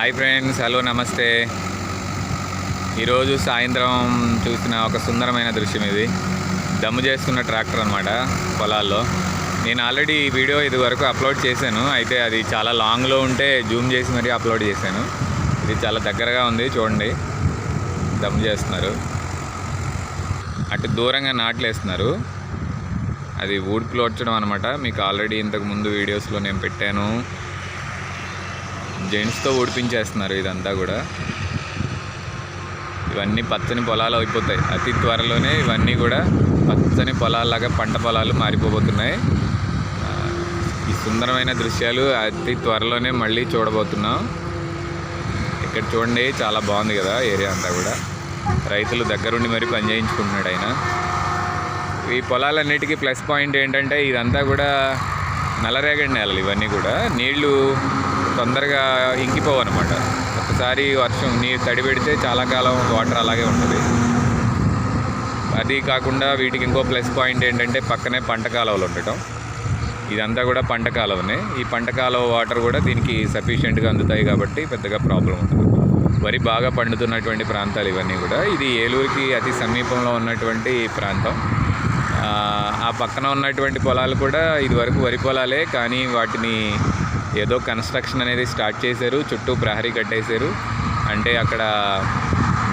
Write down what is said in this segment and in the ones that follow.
Hi friends hello నమస్తే. ఈరోజు సాయంత్రం చూసిన ఒక సుందరమైన దృశ్యం ఇది. దమ్ము చేస్తున్న ట్రాక్టర్ అనమాట పొలాల్లో. నేను ఆల్రెడీ ఈ వీడియో ఇది వరకు అప్లోడ్ చేశాను అయితే అది చాలా లాంగ్లో ఉంటే జూమ్ చేసి మరీ అప్లోడ్ చేశాను. ఇది చాలా దగ్గరగా ఉంది చూడండి. దమ్ము చేస్తున్నారు. అటు దూరంగా నాట్లేస్తున్నారు అది అది ఊడ్పులోడ్చడం అనమాట మీకు ఆల్రెడీ ఇంతకు ముందు వీడియోస్లో నేను పెట్టాను. జెంట్స్తో ఊడిపించేస్తున్నారు ఇదంతా కూడా. ఇవన్నీ పచ్చని పొలాలు అయిపోతాయి. అతి త్వరలోనే ఇవన్నీ కూడా పచ్చని పొలాల్లాగా పంట పొలాలు మారిపోబోతున్నాయి. ఈ సుందరమైన దృశ్యాలు అతి త్వరలోనే మళ్ళీ చూడబోతున్నాం. ఇక్కడ చూడండి చాలా బాగుంది కదా ఏరియా అంతా కూడా. రైతులు దగ్గరుండి మరీ పని చేయించుకుంటున్నాడు ఆయన. ఈ పొలాలన్నిటికీ ప్లస్ పాయింట్ ఏంటంటే ఇదంతా కూడా నల్లరేగడి నేలలు ఇవన్నీ కూడా. నీళ్ళు తొందరగా ఇంకిపోవు అనమాట ఒకసారి వర్షం నీరు తడి పెడితే చాలా కాలం వాటర్ అలాగే ఉంటుంది. అది కాకుండా వీటికి ఇంకో ప్లస్ పాయింట్ ఏంటంటే పక్కనే పంట కాలువలు ఉండటం. ఇదంతా కూడా పంట కాలువనే. ఈ పంట కాలువ వాటర్ కూడా దీనికి సఫిషియెంట్గా అందుతాయి కాబట్టి పెద్దగా ప్రాబ్లం ఉంటుంది వరి బాగా పండుతున్నటువంటి ప్రాంతాలు ఇవన్నీ కూడా. ఇది ఏలూరుకి అతి సమీపంలో ఉన్నటువంటి ప్రాంతం. ఆ, ఆ పక్కన ఉన్నటువంటి పొలాలు కూడా ఇదివరకు వరి పొలాలే కానీ వాటిని ఏదో కన్స్ట్రక్షన్ అనేది స్టార్ట్ చేశారు చుట్టూ ప్రహరీ కట్టేశారు. అంటే అక్కడ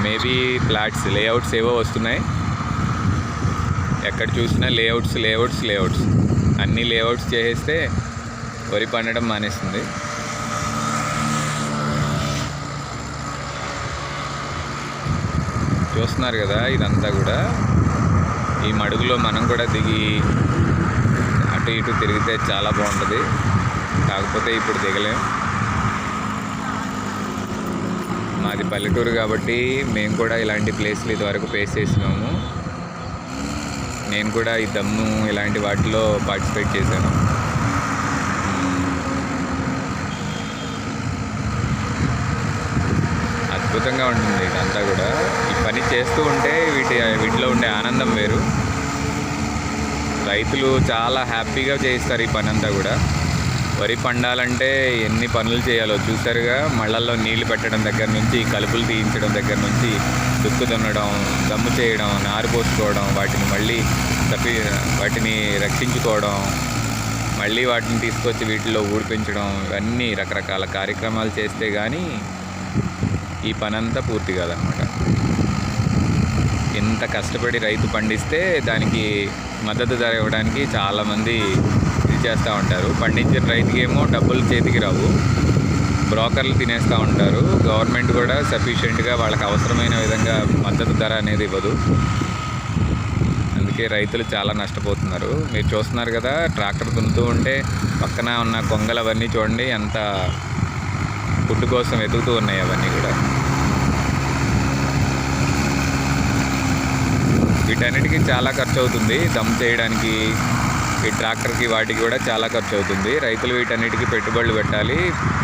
మేబీ ఫ్లాట్స్ లేఅవుట్స్ ఏవో వస్తున్నాయి. ఎక్కడ చూసినా లేఅవుట్స్ లేఅవుట్స్ లేఅవుట్స్. అన్ని లేఅవుట్స్ చేసేస్తే వరి పండడం మానేస్తుంది. చూస్తున్నారు కదా ఇదంతా కూడా. ఈ మడుగులో మనం కూడా దిగి అటు ఇటు తిరిగితే చాలా బాగుంటుంది. కాకపోతే ఇప్పుడు దిగలేం. మాది పల్లెటూరు కాబట్టి మేము కూడా ఇలాంటి ప్లేస్లు ఇదివరకు ఫేస్ చేసినాము. నేను కూడా ఈ దమ్ము ఇలాంటి వాటిలో పార్టిసిపేట్ చేశాను. అద్భుతంగా ఉంటుంది ఇదంతా కూడా. ఈ పని చేస్తూ ఉంటే వీటి వీటిలో ఉండే ఆనందం వేరు. రైతులు చాలా హ్యాపీగా చేయిస్తారు ఈ పని అంతా కూడా. వరి పండాలంటే ఎన్ని పనులు చేయాలో చూసారుగా మళ్ళల్లో నీళ్ళు పెట్టడం దగ్గర నుంచి కలుపులు తీయించడం దగ్గర నుంచి దుక్కు దున్నడం దమ్ము చేయడం నారు పోసుకోవడం వాటిని మళ్ళీ తప్పి వాటిని రక్షించుకోవడం మళ్ళీ వాటిని తీసుకొచ్చి వీటిలో ఊడిపించడం ఇవన్నీ రకరకాల కార్యక్రమాలు చేస్తే కానీ ఈ పనంతా పూర్తి కాదనమాట. ఎంత కష్టపడి రైతు పండిస్తే దానికి మద్దతు ధర ఇవ్వడానికి చాలామంది ఇది చేస్తూ ఉంటారు. పండించిన రైతుకి ఏమో డబ్బులు చేతికి రావు. బ్రోకర్లు తినేస్తూ ఉంటారు. గవర్నమెంట్ కూడా సఫిషియెంట్గా వాళ్ళకి అవసరమైన విధంగా మద్దతు ధర అనేది ఇవ్వదు. అందుకే రైతులు చాలా నష్టపోతున్నారు. మీరు చూస్తున్నారు కదా ట్రాక్టర్ దున్నుతూ ఉంటే పక్కన ఉన్న కొంగలు అవన్నీ చూడండి ఎంత ఫుడ్ కోసం వెతుకుతూ ఉన్నాయి అవన్నీ కూడా. వీటన్నిటికీ చాలా ఖర్చు అవుతుంది దమ్ చేయడానికి ఈ ట్రాక్టర్కి వాటికి కూడా చాలా ఖర్చు అవుతుంది రైతులు వీటన్నిటికీ పెట్టుబడులు పెట్టాలి.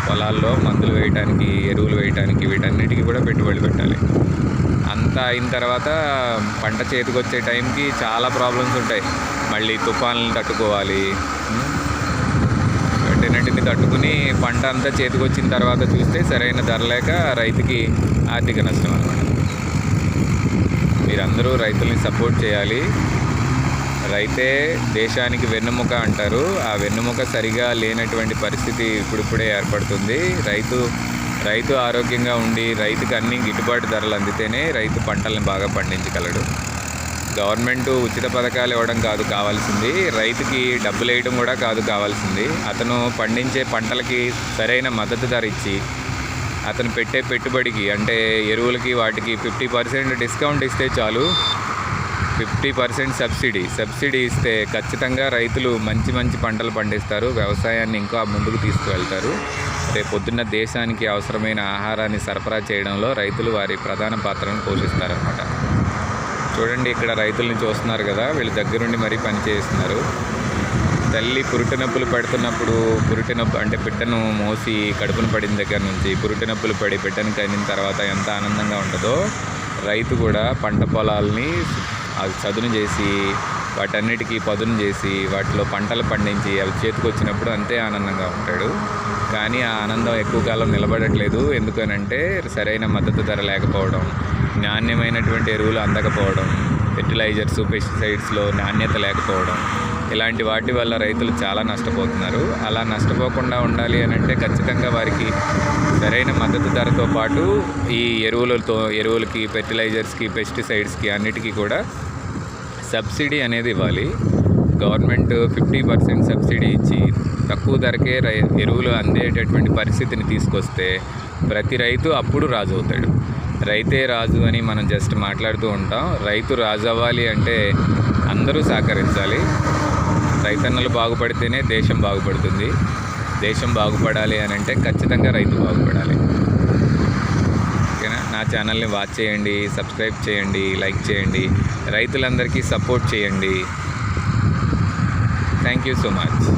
పొలాల్లో మందులు వేయటానికి ఎరువులు వేయటానికి వీటన్నిటికీ కూడా పెట్టుబడులు పెట్టాలి. అంతా అయిన తర్వాత పంట చేతికి వచ్చే టైంకి చాలా ప్రాబ్లమ్స్ ఉంటాయి. మళ్ళీ తుఫాన్లను తట్టుకోవాలి. వీటన్నిటిని తట్టుకుని పంట అంతా చేతికి వచ్చిన తర్వాత చూస్తే సరైన ధర లేక రైతుకి ఆర్థిక నష్టం అనమాట మీరందరూ రైతుల్ని సపోర్ట్ చేయాలి. రైతే దేశానికి వెన్నెముక అంటారు. ఆ వెన్నెముక సరిగా లేనటువంటి పరిస్థితి ఇప్పుడిప్పుడే ఏర్పడుతుంది. రైతు రైతు ఆరోగ్యంగా ఉండి రైతుకు అన్ని గిట్టుబాటు ధరలు అందితేనే రైతు పంటలను బాగా పండించగలడు. గవర్నమెంట్ ఉచిత పథకాలు ఇవ్వడం కాదు కావాల్సింది. రైతుకి డబ్బులు వేయడం కూడా కాదు కావాల్సింది. అతను పండించే పంటలకి సరైన మద్దతు ధర ఇచ్చి అతను పెట్టే పెట్టుబడికి అంటే ఎరువులకి వాటికి ఫిఫ్టీ పర్సెంట్ డిస్కౌంట్ ఇస్తే చాలు. Fifty percent subsidy. సబ్సిడీ ఇస్తే ఖచ్చితంగా రైతులు మంచి మంచి పంటలు పండిస్తారు. వ్యవసాయాన్ని ఇంకా ముందుకు తీసుకువెళ్తారు. రేపు పొద్దున్న దేశానికి అవసరమైన ఆహారాన్ని సరఫరా చేయడంలో రైతులు వారి ప్రధాన పాత్రను పోషిస్తారన్నమాట. చూడండి ఇక్కడ రైతుల్ని చూస్తున్నారు కదా. వీళ్ళ దగ్గరుండి మరీ పని చేస్తున్నారు తల్లి పురుటి నొప్పులు పడుతున్నప్పుడు పురుటి నొప్పి అంటే బిడ్డను మోసి కడుపును పడిన దగ్గర నుంచి పురుటి నొప్పులు పడి బిడ్డను కనిన తర్వాత ఎంత ఆనందంగా ఉంటుందో రైతు కూడా పంట పొలాల్ని అవి చదును చేసి వాటన్నిటికీ పదును చేసి వాటిలో పంటలు పండించి అవి చేతికి వచ్చినప్పుడు అంతే ఆనందంగా ఉంటాడు. కానీ ఆ ఆనందం ఎక్కువ కాలం నిలబడట్లేదు. ఎందుకనంటే సరైన మద్దతు ధర లేకపోవడం నాణ్యమైనటువంటి ఎరువులు అందకపోవడం ఫెర్టిలైజర్స్ పెస్టిసైడ్స్లో నాణ్యత లేకపోవడం ఇలాంటి వాటి వల్ల రైతులు చాలా నష్టపోతున్నారు. అలా నష్టపోకుండా ఉండాలి అని అంటే ఖచ్చితంగా వారికి సరైన మద్దతు ధరతో పాటు ఈ ఎరువులతో ఎరువులకి ఫెర్టిలైజర్స్కి పెస్టిసైడ్స్కి అన్నిటికీ కూడా సబ్సిడీ అనేది ఇవ్వాలి. గవర్నమెంట్ ఫిఫ్టీ పర్సెంట్ సబ్సిడీ ఇచ్చి తక్కువ ధరకే రై ఎరువులు అందేటటువంటి పరిస్థితిని తీసుకొస్తే ప్రతి రైతు అప్పుడు రాజు అవుతాడు. రైతే రాజు అని మనం జస్ట్ మాట్లాడుతూ ఉంటాం. రైతు రాజు అవ్వాలి అంటే అందరూ సహకరించాలి. రైతన్నలు బాగుపడితేనే దేశం బాగుపడుతుంది. దేశం బాగుపడాలి అని అంటే ఖచ్చితంగా రైతు బాగుపడాలి. ఓకేనా? నా ఛానల్ని వాచ్ చేయండి సబ్స్క్రైబ్ చేయండి లైక్ చేయండి రైతులందరికీ సపోర్ట్ చేయండి. Thank you so much.